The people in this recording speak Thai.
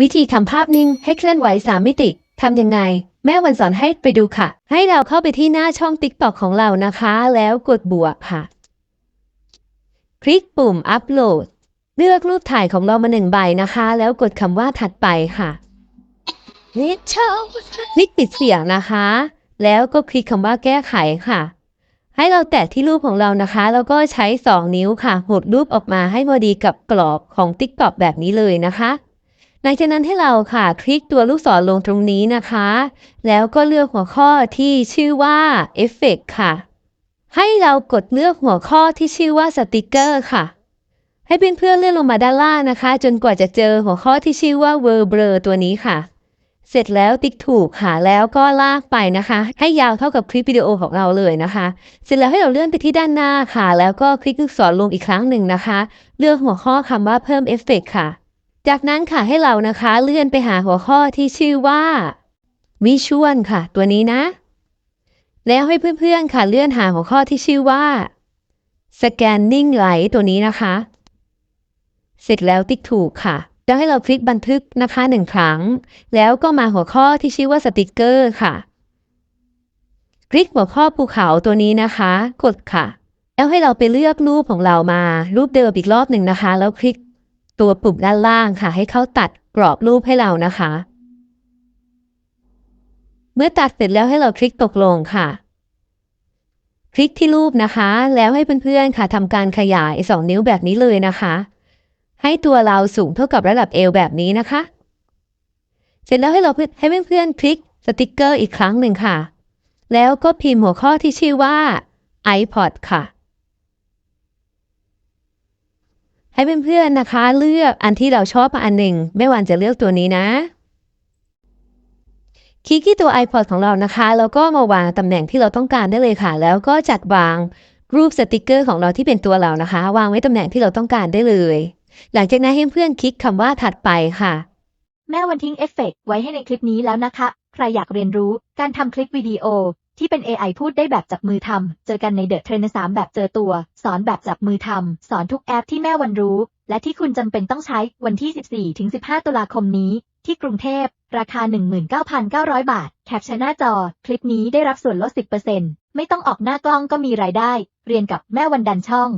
วิธีทำภาพนิ่งให้เคลื่อนไหวสามมิติ ทำยังไง แม่วันสอนให้ไปดูค่ะ ให้เราเข้าไปที่หน้าช่อง TikTok ของเรานะคะ แล้วกดบวกค่ะ คลิกปุ่มอัปโหลด เลือกรูปถ่ายของเรามาหนึ่งใบนะคะ แล้วกดคำว่าถัดไปค่ะนิชคลิกปิดเสียงนะคะ แล้วก็คลิกคำว่าแก้ไขค่ะ ให้เราแตะที่รูปของเรานะคะ แล้วก็ใช้ 2 นิ้วค่ะ หดรูปออกมาให้พอดีกับกรอบของ TikTok แบบนี้เลยนะคะ หลังจากนั้นให้เราค่ะ คลิกตัวลูกศรลงตรงนี้นะคะ แล้วก็เลือกหัวข้อที่ชื่อว่า Effect ค่ะ ให้เรากดเลือกหัวข้อที่ชื่อว่าสติกเกอร์ค่ะ ให้เพื่อนๆเลื่อนลงมาด้านล่างนะคะ จนกว่าจะเจอหัวข้อที่ชื่อว่า Word Blur ตัวนี้ค่ะ เสร็จแล้วติ๊กถูกค่ะ แล้วก็ลากไปนะคะ ให้ยาวเท่ากับคลิปวิดีโอของเราเลยนะคะ เสร็จแล้วให้เราเลื่อนไปที่ด้านหน้าค่ะ แล้วก็คลิกลูกศรลงอีกครั้งหนึ่งนะคะ เลือกหัวข้อคำว่าเพิ่มเอฟเฟกค่ะ จากนั้นค่ะให้เรานะคะเลื่อนไปหาหัวข้อที่ชื่อว่าวิชวลค่ะ ตัวนี้นะ แล้วให้เพื่อนๆค่ะเลื่อนหาหัวข้อที่ชื่อว่า scanning light ตัวนี้นะคะ เสร็จแล้วติ๊กถูกค่ะแล้วให้เราคลิกบันทึกนะคะหนึ่งครั้ง แล้วก็มาหัวข้อที่ชื่อว่าสติกเกอร์ค่ะ คลิกหัวข้อภูเขาตัวนี้นะคะ กดค่ะ แล้วให้เราไปเลือกรูปของเรามารูปเดิมอีกรอบหนึ่งนะคะ แล้วคลิก ตัวปุ่มด้านล่างค่ะ ให้เขาตัดกรอบรูปให้เรานะคะ เมื่อตัดเสร็จแล้วให้เราคลิกตกลงค่ะ คลิกที่รูปนะคะ แล้วให้เพื่อนๆค่ะทำการขยาย 2 นิ้วแบบนี้เลยนะคะ ให้ตัวเราสูงเท่ากับระดับเอวแบบนี้นะคะ เสร็จแล้วให้เราให้เพื่อนๆคลิกสติกเกอร์อีกครั้งหนึ่งค่ะ แล้วก็พิมพ์หัวข้อที่ชื่อว่า iPod ค่ะ ให้เพื่อนๆนะคะ เลือกอันที่เราชอบมาอันหนึ่งไม่วันจะเลือกตัวนี้นะ คลิกที่ตัว iPod ของเรานะคะ แล้วก็มาวางตำแหน่งที่เราต้องการได้เลยค่ะ แล้วก็จัดวางรูปสติกเกอร์ของเราที่เป็นตัวเรานะคะ วางไว้ตำแหน่งที่เราต้องการได้เลย หลังจากนั้นให้เพื่อนคลิกคำว่าถัดไปค่ะ แม่วันทิ้งเอฟเฟกต์ไว้ให้ในคลิปนี้แล้วนะคะ ใครอยากเรียนรู้การทำคลิปวิดีโอ ที่เป็น AI พูดได้แบบจับมือทำ เจอกันในเดอะเทรนสามแบบเจอตัว สอนแบบจับมือทำ สอนทุกแอปที่แม่วันรู้ และที่คุณจำเป็นต้องใช้วันที่ 14-15 ตุลาคมนี้ ที่กรุงเทพ ราคา 19,900 บาท แคปชั่นหน้าจอ คลิปนี้ได้รับส่วนลด 10%ไม่ต้องออกหน้ากล้องก็มีรายได้ เรียนกับแม่วันดันช่อง